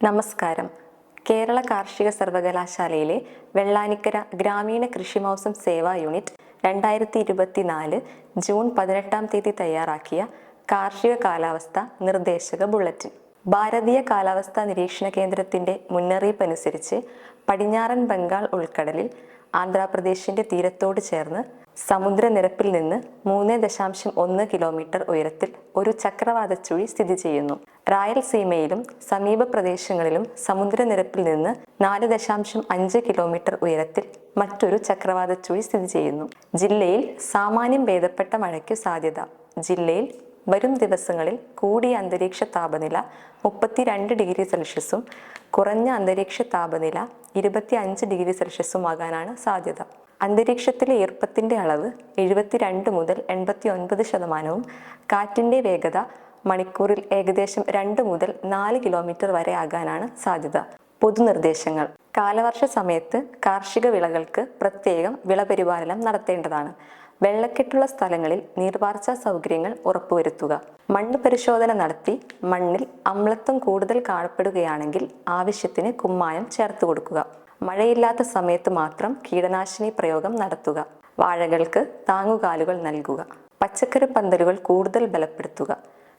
നമസ്കാരം. കേരള കാർഷിക സർവകലാശാലയിലെ വെള്ളാനിക്കര ഗ്രാമീണ കൃഷിമൗസം സേവാ യൂണിറ്റ് രണ്ടായിരത്തി ഇരുപത്തിനാല് ജൂൺ പതിനെട്ടാം തീയതി തയ്യാറാക്കിയ കാർഷിക കാലാവസ്ഥ നിർദ്ദേശക ബുള്ളറ്റിൻ. ഭാരതീയ കാലാവസ്ഥാ നിരീക്ഷണ കേന്ദ്രത്തിന്റെ മുന്നറിയിപ്പ് അനുസരിച്ച് പടിഞ്ഞാറൻ ബംഗാൾ ഉൾക്കടലിൽ ആന്ധ്രാപ്രദേശിന്റെ തീരത്തോട് ചേർന്ന് സമുദ്രനിരപ്പിൽ നിന്ന് മൂന്ന് ദശാംശം ഒന്ന് കിലോമീറ്റർ ഉയരത്തിൽ ഒരു ചക്രവാത ചുഴി സ്ഥിതി ചെയ്യുന്നു. റായൽസീമയിലും സമീപ പ്രദേശങ്ങളിലും സമുദ്രനിരപ്പിൽ നിന്ന് നാല് ദശാംശം അഞ്ച് കിലോമീറ്റർ ഉയരത്തിൽ മറ്റൊരു ചക്രവാത ചുഴി സ്ഥിതി ചെയ്യുന്നു. ജില്ലയിൽ സാമാന്യം ഭേദപ്പെട്ട മഴയ്ക്കു സാധ്യത. ജില്ലയിൽ വരും ദിവസങ്ങളിൽ കൂടിയ അന്തരീക്ഷ താപനില മുപ്പത്തിരണ്ട് ഡിഗ്രി സെൽഷ്യസും കുറഞ്ഞ അന്തരീക്ഷ താപനില ഇരുപത്തി അഞ്ച് ഡിഗ്രി സെൽഷ്യസും ആകാനാണ് സാധ്യത. അന്തരീക്ഷത്തിലെ ഈർപ്പത്തിന്റെ അളവ് എഴുപത്തിരണ്ട് മുതൽ എൺപത്തി ഒൻപത് ശതമാനവും കാറ്റിന്റെ വേഗത മണിക്കൂറിൽ ഏകദേശം രണ്ട് മുതൽ നാല് കിലോമീറ്റർ വരെ ആകാനാണ് സാധ്യത. പൊതുനിർദ്ദേശങ്ങൾ. കാലവർഷ സമയത്ത് കാർഷിക വിളകൾക്ക് പ്രത്യേകം വിളപരിപാലനം നടത്തേണ്ടതാണ്. വെള്ളക്കെട്ടുള്ള സ്ഥലങ്ങളിൽ നീർവാർച്ചാ സൗകര്യങ്ങൾ ഉറപ്പുവരുത്തുക. മണ്ണ് പരിശോധന നടത്തി മണ്ണിൽ അമ്ലത്വം കൂടുതൽ കാണപ്പെടുകയാണെങ്കിൽ ആവശ്യത്തിന് കുമ്മായം ചേർത്ത് കൊടുക്കുക. മഴയില്ലാത്ത സമയത്ത് മാത്രം കീടനാശിനി പ്രയോഗം നടത്തുക. വാഴകൾക്ക് താങ്ങുകാലുകൾ നൽകുക. പച്ചക്കറി പന്തലുകൾ കൂടുതൽ ബലപ്പെടുത്തുക.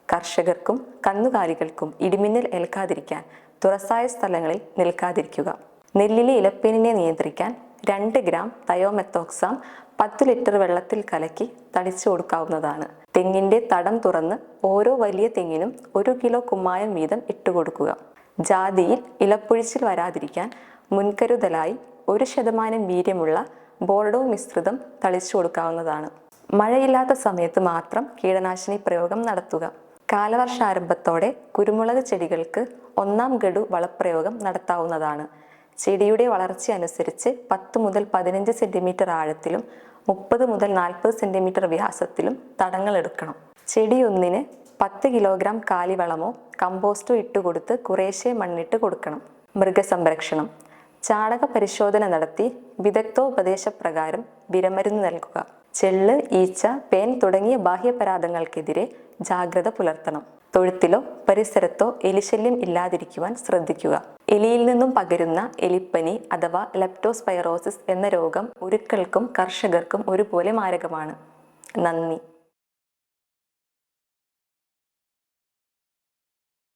കർഷകർക്കും കന്നുകാലികൾക്കും ഇടിമിന്നൽ ഏൽക്കാതിരിക്കാൻ തുറസായ സ്ഥലങ്ങളിൽ നിൽക്കാതിരിക്കുക. നെല്ലിലെ ഇലപ്പേനിനെ നിയന്ത്രിക്കാൻ രണ്ട് ഗ്രാം തയോമെത്തോക്സാം പത്ത് ലിറ്റർ വെള്ളത്തിൽ കലക്കി തളിച്ചു കൊടുക്കാവുന്നതാണ്. തെങ്ങിന്റെ തടം തുറന്ന് ഓരോ വലിയ തെങ്ങിനും ഒരു കിലോ കുമ്മായം വീതം ഇട്ടുകൊടുക്കുക ജാതിയിൽ ഇലപ്പൊഴിച്ചിൽ വരാതിരിക്കാൻ മുൻകരുതലായി ഒരു ശതമാനം വീര്യമുള്ള ബോർഡോ മിശ്രിതം തളിച്ചു കൊടുക്കാവുന്നതാണ്. മഴയില്ലാത്ത സമയത്ത് മാത്രം കീടനാശിനി പ്രയോഗം നടത്തുക. കാലവർഷാരംഭത്തോടെ കുരുമുളക് ചെടികൾക്ക് ഒന്നാം ഗഡു വളപ്രയോഗം നടത്താവുന്നതാണ്. ചെടിയുടെ വളർച്ച അനുസരിച്ച് പത്ത് മുതൽ പതിനഞ്ച് സെന്റിമീറ്റർ ആഴത്തിലും മുപ്പത് മുതൽ നാൽപ്പത് സെന്റിമീറ്റർ വ്യാസത്തിലും തടങ്ങൾ എടുക്കണം. ചെടി ഒന്നിന് പത്ത് കിലോഗ്രാം കാലിവളമോ കമ്പോസ്റ്റോ ഇട്ട് ഇട്ടുകൊടുത്ത് കുറേശ്ശെ മണ്ണിട്ട് കൊടുക്കണം. മൃഗസംരക്ഷണം. ചാണക പരിശോധന നടത്തി വിദഗ്ധോപദേശപ്രകാരം വിരമരുന്ന് നൽകുക. ചെള്ള് ഈച്ച പേൻ തുടങ്ങിയ ബാഹ്യപരാധങ്ങൾക്കെതിരെ ജാഗ്രത പുലർത്തണം. തൊഴുത്തിലോ പരിസരത്തോ എലിശല്യം ഇല്ലാതിരിക്കുവാൻ ശ്രദ്ധിക്കുക. എലിയിൽ നിന്നും പകരുന്ന എലിപ്പനി അഥവാ ലെപ്റ്റോസ്പൈറോസിസ് എന്ന രോഗം ഉരുക്കൾക്കും കർഷകർക്കും ഒരുപോലെ മാരകമാണ്. നന്ദി.